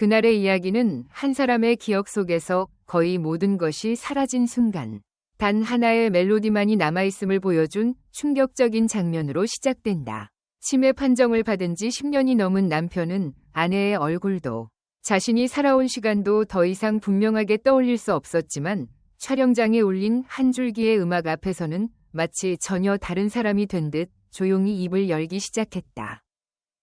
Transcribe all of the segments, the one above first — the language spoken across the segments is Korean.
그날의 이야기는 한 사람의 기억 속에서 거의 모든 것이 사라진 순간, 단 하나의 멜로디만이 남아있음을 보여준 충격적인 장면으로 시작된다. 치매 판정을 받은 지 10년이 넘은 남편은 아내의 얼굴도 자신이 살아온 시간도 더 이상 분명하게 떠올릴 수 없었지만 촬영장에 울린 한 줄기의 음악 앞에서는 마치 전혀 다른 사람이 된 듯 조용히 입을 열기 시작했다.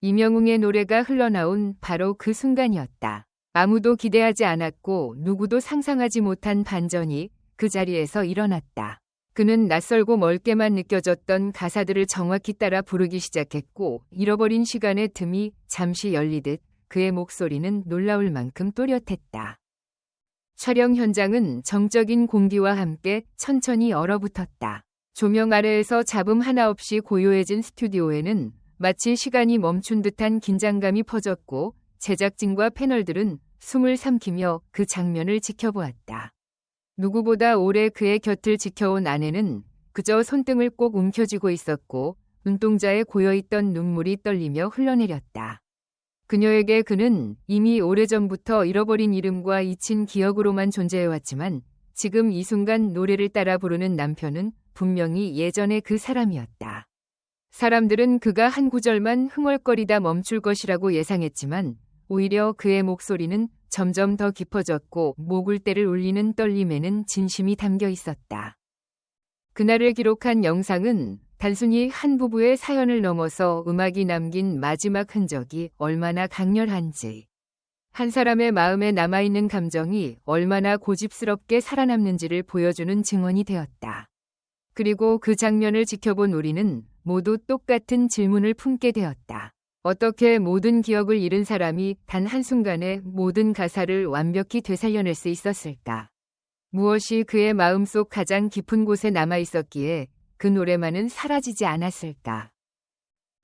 이명웅의 노래가 흘러나온 바로 그 순간이었다. 아무도 기대하지 않았고 누구도 상상하지 못한 반전이 그 자리에서 일어났다. 그는 낯설고 멀게만 느껴졌던 가사들을 정확히 따라 부르기 시작했고 잃어버린 시간의 틈이 잠시 열리듯 그의 목소리는 놀라울 만큼 또렷했다. 촬영 현장은 정적인 공기와 함께 천천히 얼어붙었다. 조명 아래에서 잡음 하나 없이 고요해진 스튜디오에는 마치 시간이 멈춘 듯한 긴장감이 퍼졌고 제작진과 패널들은 숨을 삼키며 그 장면을 지켜보았다. 누구보다 오래 그의 곁을 지켜온 아내는 그저 손등을 꼭 움켜쥐고 있었고 눈동자에 고여있던 눈물이 떨리며 흘러내렸다. 그녀에게 그는 이미 오래전부터 잃어버린 이름과 잊힌 기억으로만 존재해왔지만 지금 이 순간 노래를 따라 부르는 남편은 분명히 예전의 그 사람이었다. 사람들은 그가 한 구절만 흥얼거리다 멈출 것이라고 예상했지만 오히려 그의 목소리는 점점 더 깊어졌고 목을 때를 울리는 떨림에는 진심이 담겨 있었다. 그날을 기록한 영상은 단순히 한 부부의 사연을 넘어서 음악이 남긴 마지막 흔적이 얼마나 강렬한지, 한 사람의 마음에 남아있는 감정이 얼마나 고집스럽게 살아남는지를 보여주는 증언이 되었다. 그리고 그 장면을 지켜본 우리는 모두 똑같은 질문을 품게 되었다. 어떻게 모든 기억을 잃은 사람이 단 한순간에 모든 가사를 완벽히 되살려낼 수 있었을까? 무엇이 그의 마음속 가장 깊은 곳에 남아 있었기에 그 노래만은 사라지지 않았을까?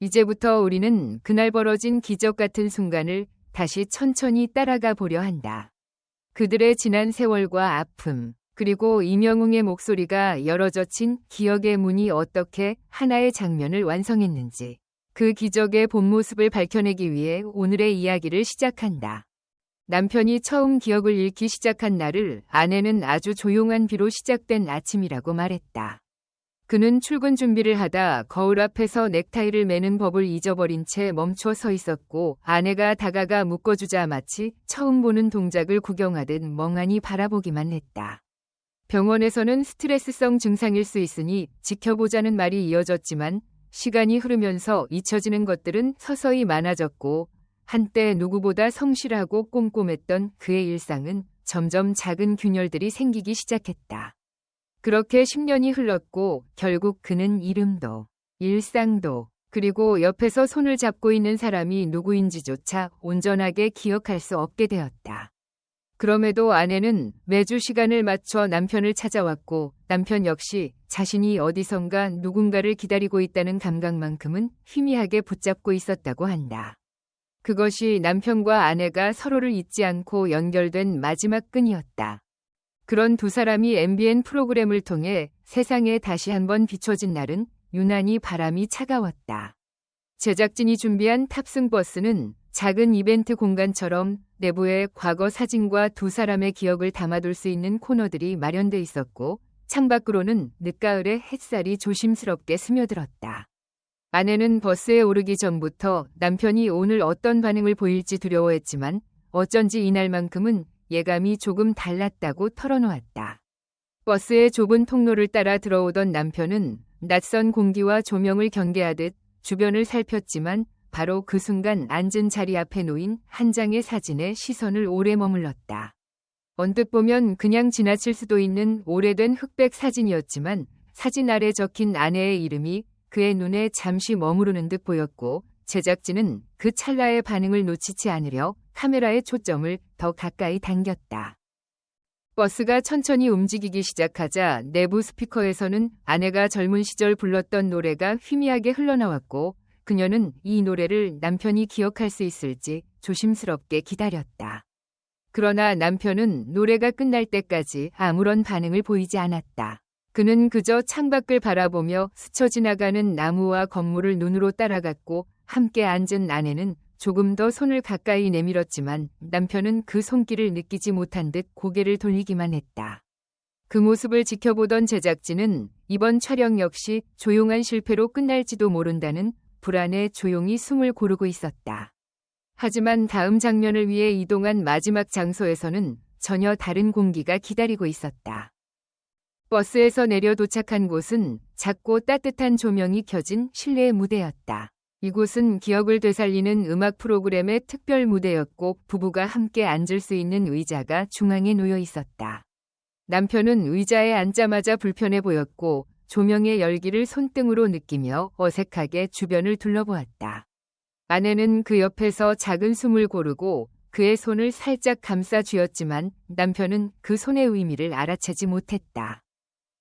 이제부터 우리는 그날 벌어진 기적 같은 순간을 다시 천천히 따라가 보려 한다. 그들의 지난 세월과 아픔, 그리고 이명웅의 목소리가 열어젖힌 기억의 문이 어떻게 하나의 장면을 완성했는지 그 기적의 본 모습을 밝혀내기 위해 오늘의 이야기를 시작한다. 남편이 처음 기억을 잃기 시작한 날을 아내는 아주 조용한 비로 시작된 아침이라고 말했다. 그는 출근 준비를 하다 거울 앞에서 넥타이를 매는 법을 잊어버린 채 멈춰 서 있었고 아내가 다가가 묶어주자 마치 처음 보는 동작을 구경하듯 멍하니 바라보기만 했다. 병원에서는 스트레스성 증상일 수 있으니 지켜보자는 말이 이어졌지만 시간이 흐르면서 잊혀지는 것들은 서서히 많아졌고 한때 누구보다 성실하고 꼼꼼했던 그의 일상은 점점 작은 균열들이 생기기 시작했다. 그렇게 10년이 흘렀고 결국 그는 이름도 일상도 그리고 옆에서 손을 잡고 있는 사람이 누구인지조차 온전하게 기억할 수 없게 되었다. 그럼에도 아내는 매주 시간을 맞춰 남편을 찾아왔고 남편 역시 자신이 어디선가 누군가를 기다리고 있다는 감각만큼은 희미하게 붙잡고 있었다고 한다. 그것이 남편과 아내가 서로를 잊지 않고 연결된 마지막 끈이었다. 그런 두 사람이 MBN 프로그램을 통해 세상에 다시 한번 비춰진 날은 유난히 바람이 차가웠다. 제작진이 준비한 탑승 버스는 작은 이벤트 공간처럼 내부에 과거 사진과 두 사람의 기억을 담아둘 수 있는 코너들이 마련돼 있었고 창밖으로는 늦가을의 햇살이 조심스럽게 스며들었다. 아내는 버스에 오르기 전부터 남편이 오늘 어떤 반응을 보일지 두려워했지만 어쩐지 이날만큼은 예감이 조금 달랐다고 털어놓았다. 버스의 좁은 통로를 따라 들어오던 남편은 낯선 공기와 조명을 경계하듯 주변을 살폈지만 바로 그 순간 앉은 자리 앞에 놓인 한 장의 사진에 시선을 오래 머물렀다. 언뜻 보면 그냥 지나칠 수도 있는 오래된 흑백 사진이었지만 사진 아래 적힌 아내의 이름이 그의 눈에 잠시 머무르는 듯 보였고 제작진은 그 찰나의 반응을 놓치지 않으려 카메라의 초점을 더 가까이 당겼다. 버스가 천천히 움직이기 시작하자 내부 스피커에서는 아내가 젊은 시절 불렀던 노래가 희미하게 흘러나왔고 그녀는 이 노래를 남편이 기억할 수 있을지 조심스럽게 기다렸다. 그러나 남편은 노래가 끝날 때까지 아무런 반응을 보이지 않았다. 그는 그저 창밖을 바라보며 스쳐 지나가는 나무와 건물을 눈으로 따라갔고 함께 앉은 아내는 조금 더 손을 가까이 내밀었지만 남편은 그 손길을 느끼지 못한 듯 고개를 돌리기만 했다. 그 모습을 지켜보던 제작진은 이번 촬영 역시 조용한 실패로 끝날지도 모른다는 불안에 조용히 숨을 고르고 있었다. 하지만 다음 장면을 위해 이동한 마지막 장소에서는 전혀 다른 공기가 기다리고 있었다. 버스에서 내려 도착한 곳은 작고 따뜻한 조명이 켜진 실내 무대였다. 이곳은 기억을 되살리는 음악 프로그램의 특별 무대였고 부부가 함께 앉을 수 있는 의자가 중앙에 놓여 있었다. 남편은 의자에 앉자마자 불편해 보였고 조명의 열기를 손등으로 느끼며 어색하게 주변을 둘러보았다. 아내는 그 옆에서 작은 숨을 고르고 그의 손을 살짝 감싸 쥐었지만 남편은 그 손의 의미를 알아채지 못했다.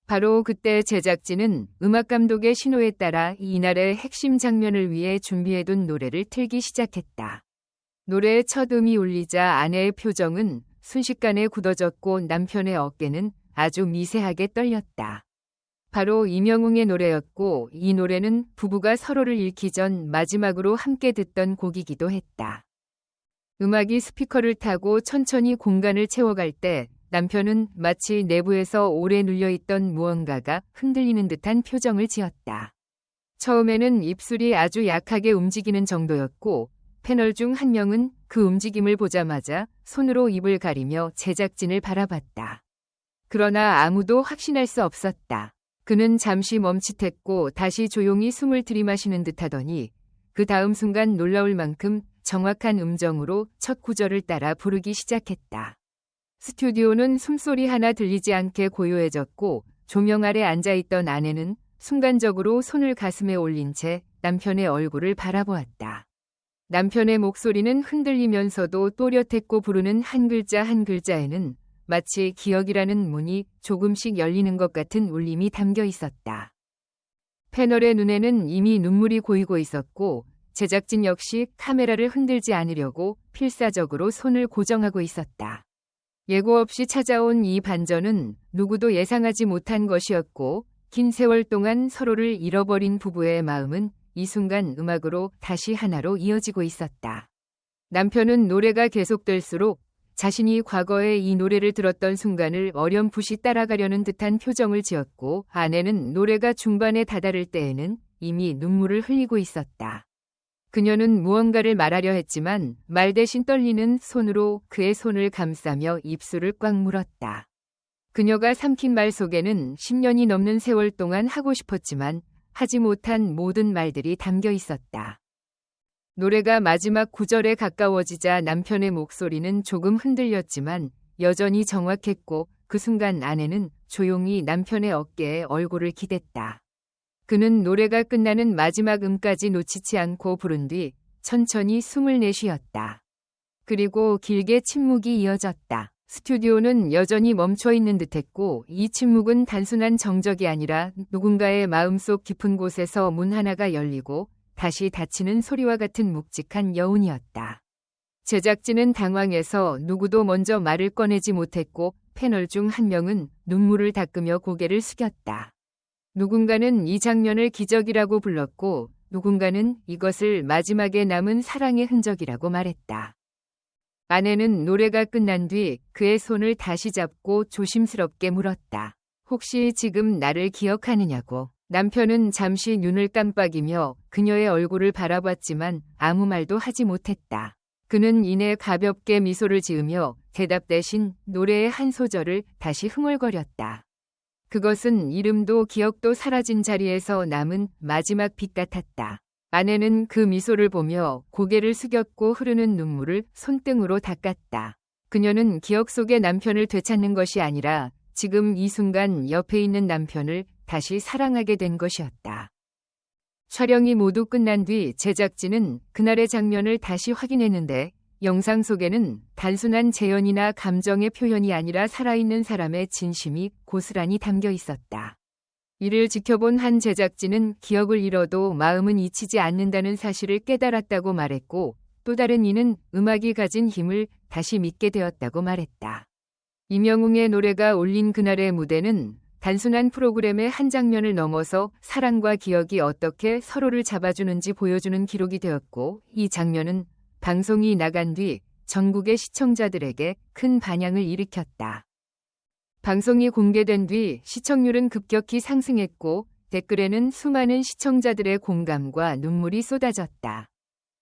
바로 그때 제작진은 음악 감독의 신호에 따라 이날의 핵심 장면을 위해 준비해둔 노래를 틀기 시작했다. 노래의 첫 음이 울리자 아내의 표정은 순식간에 굳어졌고 남편의 어깨는 아주 미세하게 떨렸다. 바로 이명웅의 노래였고 이 노래는 부부가 서로를 잃기 전 마지막으로 함께 듣던 곡이기도 했다. 음악이 스피커를 타고 천천히 공간을 채워갈 때 남편은 마치 내부에서 오래 눌려있던 무언가가 흔들리는 듯한 표정을 지었다. 처음에는 입술이 아주 약하게 움직이는 정도였고 패널 중 한 명은 그 움직임을 보자마자 손으로 입을 가리며 제작진을 바라봤다. 그러나 아무도 확신할 수 없었다. 그는 잠시 멈칫했고 다시 조용히 숨을 들이마시는 듯 하더니 그 다음 순간 놀라울 만큼 정확한 음정으로 첫 구절을 따라 부르기 시작했다. 스튜디오는 숨소리 하나 들리지 않게 고요해졌고 조명 아래 앉아있던 아내는 순간적으로 손을 가슴에 올린 채 남편의 얼굴을 바라보았다. 남편의 목소리는 흔들리면서도 또렷했고 부르는 한 글자 한 글자에는 마치 기억이라는 문이 조금씩 열리는 것 같은 울림이 담겨 있었다. 패널의 눈에는 이미 눈물이 고이고 있었고 제작진 역시 카메라를 흔들지 않으려고 필사적으로 손을 고정하고 있었다. 예고 없이 찾아온 이 반전은 누구도 예상하지 못한 것이었고 긴 세월 동안 서로를 잃어버린 부부의 마음은 이 순간 음악으로 다시 하나로 이어지고 있었다. 남편은 노래가 계속될수록 자신이 과거에 이 노래를 들었던 순간을 어렴풋이 따라가려는 듯한 표정을 지었고 아내는 노래가 중반에 다다를 때에는 이미 눈물을 흘리고 있었다. 그녀는 무언가를 말하려 했지만 말 대신 떨리는 손으로 그의 손을 감싸며 입술을 꽉 물었다. 그녀가 삼킨 말 속에는 10년이 넘는 세월 동안 하고 싶었지만 하지 못한 모든 말들이 담겨 있었다. 노래가 마지막 구절에 가까워지자 남편의 목소리는 조금 흔들렸지만 여전히 정확했고 그 순간 아내는 조용히 남편의 어깨에 얼굴을 기댔다. 그는 노래가 끝나는 마지막 음까지 놓치지 않고 부른 뒤 천천히 숨을 내쉬었다. 그리고 길게 침묵이 이어졌다. 스튜디오는 여전히 멈춰 있는 듯했고 이 침묵은 단순한 정적이 아니라 누군가의 마음속 깊은 곳에서 문 하나가 열리고 다시 닫히는 소리와 같은 묵직한 여운이었다. 제작진은 당황해서 누구도 먼저 말을 꺼내지 못했고 패널 중 한 명은 눈물을 닦으며 고개를 숙였다. 누군가는 이 장면을 기적이라고 불렀고 누군가는 이것을 마지막에 남은 사랑의 흔적이라고 말했다. 아내는 노래가 끝난 뒤 그의 손을 다시 잡고 조심스럽게 물었다. 혹시 지금 나를 기억하느냐고. 남편은 잠시 눈을 깜빡이며 그녀의 얼굴을 바라봤지만 아무 말도 하지 못했다. 그는 이내 가볍게 미소를 지으며 대답 대신 노래의 한 소절을 다시 흥얼거렸다. 그것은 이름도 기억도 사라진 자리에서 남은 마지막 빛 같았다. 아내는 그 미소를 보며 고개를 숙였고 흐르는 눈물을 손등으로 닦았다. 그녀는 기억 속의 남편을 되찾는 것이 아니라 지금 이 순간 옆에 있는 남편을 다시 사랑하게 된 것이었다. 촬영이 모두 끝난 뒤 제작진은 그날의 장면을 다시 확인했는데 영상 속에는 단순한 재현이나 감정의 표현이 아니라 살아있는 사람의 진심이 고스란히 담겨 있었다. 이를 지켜본 한 제작진은 기억을 잃어도 마음은 잊히지 않는다는 사실을 깨달았다고 말했고 또 다른 이는 음악이 가진 힘을 다시 믿게 되었다고 말했다. 이명웅의 노래가 올린 그날의 무대는 단순한 프로그램의 한 장면을 넘어서 사랑과 기억이 어떻게 서로를 잡아주는지 보여주는 기록이 되었고 이 장면은 방송이 나간 뒤 전국의 시청자들에게 큰 반향을 일으켰다. 방송이 공개된 뒤 시청률은 급격히 상승했고 댓글에는 수많은 시청자들의 공감과 눈물이 쏟아졌다.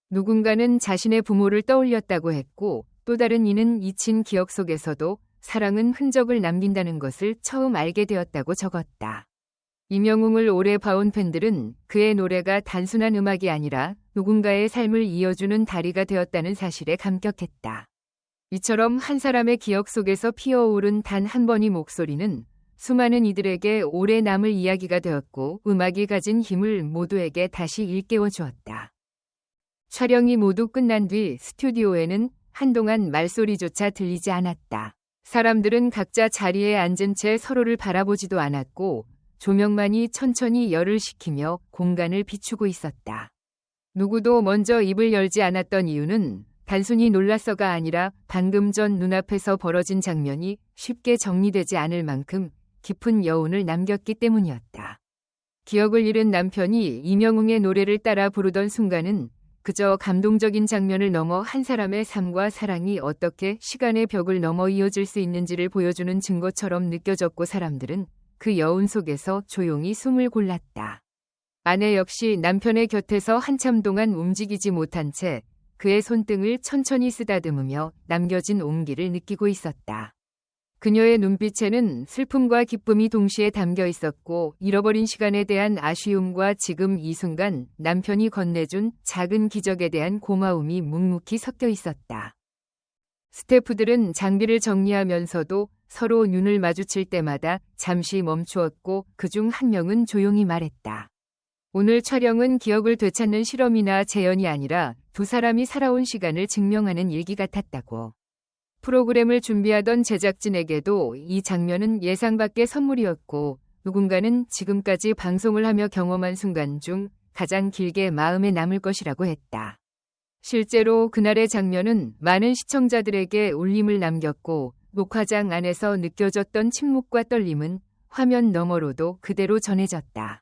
누군가는 자신의 부모를 떠올렸다고 했고 또 다른 이는 잊힌 기억 속에서도 사랑은 흔적을 남긴다는 것을 처음 알게 되었다고 적었다. 임영웅을 오래 봐온 팬들은 그의 노래가 단순한 음악이 아니라 누군가의 삶을 이어주는 다리가 되었다는 사실에 감격했다. 이처럼 한 사람의 기억 속에서 피어오른 단 한 번의 목소리는 수많은 이들에게 오래 남을 이야기가 되었고 음악이 가진 힘을 모두에게 다시 일깨워 주었다. 촬영이 모두 끝난 뒤 스튜디오에는 한동안 말소리조차 들리지 않았다. 사람들은 각자 자리에 앉은 채 서로를 바라보지도 않았고 조명만이 천천히 열을 식히며 공간을 비추고 있었다. 누구도 먼저 입을 열지 않았던 이유는 단순히 놀랐어가 아니라 방금 전 눈앞에서 벌어진 장면이 쉽게 정리되지 않을 만큼 깊은 여운을 남겼기 때문이었다. 기억을 잃은 남편이 이명웅의 노래를 따라 부르던 순간은 그저 감동적인 장면을 넘어 한 사람의 삶과 사랑이 어떻게 시간의 벽을 넘어 이어질 수 있는지를 보여주는 증거처럼 느껴졌고 사람들은 그 여운 속에서 조용히 숨을 골랐다. 아내 역시 남편의 곁에서 한참 동안 움직이지 못한 채 그의 손등을 천천히 쓰다듬으며 남겨진 온기를 느끼고 있었다. 그녀의 눈빛에는 슬픔과 기쁨이 동시에 담겨 있었고 잃어버린 시간에 대한 아쉬움과 지금 이 순간 남편이 건네준 작은 기적에 대한 고마움이 묵묵히 섞여 있었다. 스태프들은 장비를 정리하면서도 서로 눈을 마주칠 때마다 잠시 멈추었고 그중 한 명은 조용히 말했다. 오늘 촬영은 기억을 되찾는 실험이나 재현이 아니라 두 사람이 살아온 시간을 증명하는 일기 같았다고. 프로그램을 준비하던 제작진에게도 이 장면은 예상 밖의 선물이었고 누군가는 지금까지 방송을 하며 경험한 순간 중 가장 길게 마음에 남을 것이라고 했다. 실제로 그날의 장면은 많은 시청자들에게 울림을 남겼고 녹화장 안에서 느껴졌던 침묵과 떨림은 화면 너머로도 그대로 전해졌다.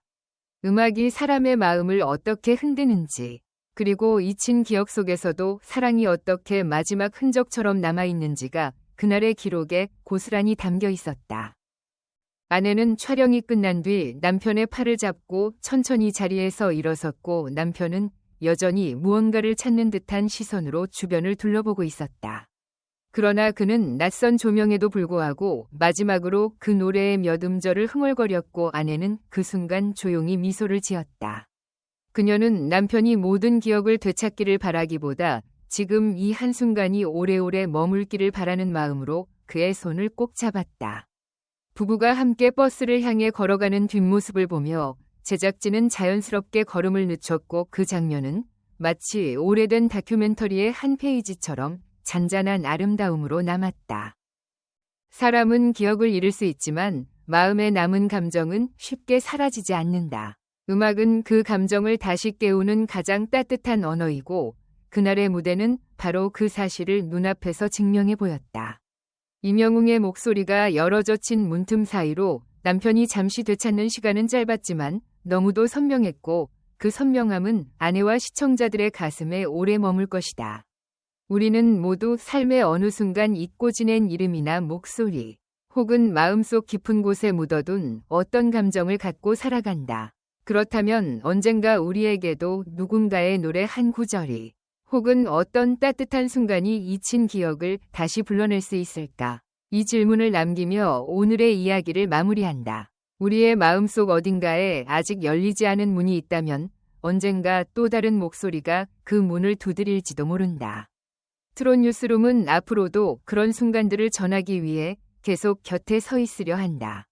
음악이 사람의 마음을 어떻게 흔드는지, 그리고 잊힌 기억 속에서도 사랑이 어떻게 마지막 흔적처럼 남아있는지가 그날의 기록에 고스란히 담겨 있었다. 아내는 촬영이 끝난 뒤 남편의 팔을 잡고 천천히 자리에서 일어섰고 남편은 여전히 무언가를 찾는 듯한 시선으로 주변을 둘러보고 있었다. 그러나 그는 낯선 조명에도 불구하고 마지막으로 그 노래의 몇 음절을 흥얼거렸고 아내는 그 순간 조용히 미소를 지었다. 그녀는 남편이 모든 기억을 되찾기를 바라기보다 지금 이 한순간이 오래오래 머물기를 바라는 마음으로 그의 손을 꼭 잡았다. 부부가 함께 버스를 향해 걸어가는 뒷모습을 보며 제작진은 자연스럽게 걸음을 늦췄고 그 장면은 마치 오래된 다큐멘터리의 한 페이지처럼 잔잔한 아름다움으로 남았다. 사람은 기억을 잃을 수 있지만 마음에 남은 감정은 쉽게 사라지지 않는다. 음악은 그 감정을 다시 깨우는 가장 따뜻한 언어이고 그날의 무대는 바로 그 사실을 눈앞에서 증명해 보였다. 이명웅의 목소리가 열어 젖힌 문틈 사이로 남편이 잠시 되찾는 시간은 짧았지만 너무도 선명했고 그 선명함은 아내와 시청자들의 가슴에 오래 머물 것이다. 우리는 모두 삶의 어느 순간 잊고 지낸 이름이나 목소리, 혹은 마음속 깊은 곳에 묻어둔 어떤 감정을 갖고 살아간다. 그렇다면 언젠가 우리에게도 누군가의 노래 한 구절이, 혹은 어떤 따뜻한 순간이 잊힌 기억을 다시 불러낼 수 있을까? 이 질문을 남기며 오늘의 이야기를 마무리한다. 우리의 마음속 어딘가에 아직 열리지 않은 문이 있다면 언젠가 또 다른 목소리가 그 문을 두드릴지도 모른다. 트롯 뉴스룸은 앞으로도 그런 순간들을 전하기 위해 계속 곁에 서 있으려 한다.